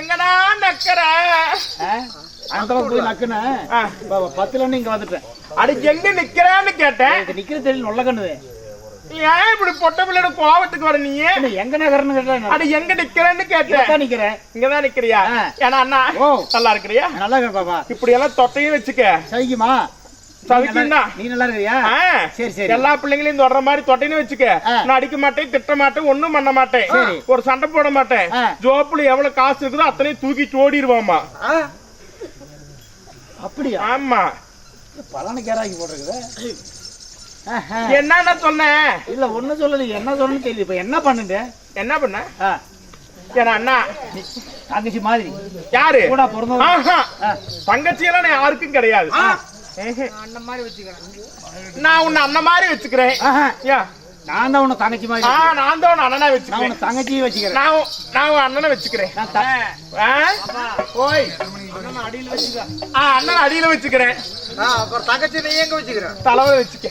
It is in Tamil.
நக்கற? அந்த போய் நக்குன. பத்துல இங்க வந்துட்டேன். அடி எங்க நிக்கிறேன்னு கேட்டேன். இது நிக்கிற தெரியல நொல்ல கண்ணுது. ஏன் இப்படி பொட்ட பிள்ளையோட கோவத்துக்கு வர நீ? எங்க நகரன்னு கேட்டா அடி எங்க நிக்கிறேன்னு கேட்டேன். நிக்கிறேன். இங்கதான் நிக்கிறியா. ஏன்னா அண்ணா. நல்லா இருக்கிறியா? நல்லா இருக்க பாப்பா. இப்படி எல்லாம் தொட்டையும் வச்சுக்க. சவிக்கும்னா நீ நல்லா இருக்கிறியா ஆ. சரி சரி. எல்லா பிள்ளைங்களையும் தொடர மாதிரி தொட்டைன்னு வச்சுக்க. நான் அடிக்க மாட்டேன் திட்ட மாட்டேன் ஒண்ணும் பண்ண மாட்டேன். ஒரு சண்டை போட மாட்டேன். ஜோப்புல எவ்வளவு காசு இருக்குதோ அத்தனையும் தூக்கி ஓடிடுவாமா அப்படியா? ஆமா. பலான கேராக்கி போட்டிருக்குது. என்னன்னு சொன்னேன் இல்ல ஒண்ணும் சொல்லல. என்ன சொல்லணும்னு தெரியல. இப்ப என்ன பண்ணுங்க? என்ன பண்ண? அண்ணா. தங்கச்சி மாதிரி. யாரு? கூட. ஆ. தங்கச்சி எல்லாம் யாருக்கும் கிடையாது. நான் உன்னை அண்ணன் மாதிரி வச்சுக்கிறேன்? நான் தான் உன்னை தங்கச்சி மாதிரி ஆ, நான் தான் உன்னை அண்ணனா நான் வச்சுக்கிறேன் உன்னை தங்கச்சியை வச்சுக்கிறேன். நான் உன்- நான் உன் அண்ணனை வச்சுக்கிறேன்? ஓய். அடியில் வச்சுக்க ஆ, அண்ணன் அடியில வச்சுக்கிறேன். அப்புறம் தங்கச்சி நீ எங்க வச்சுக்கிற தலைவர் வச்சுக்க.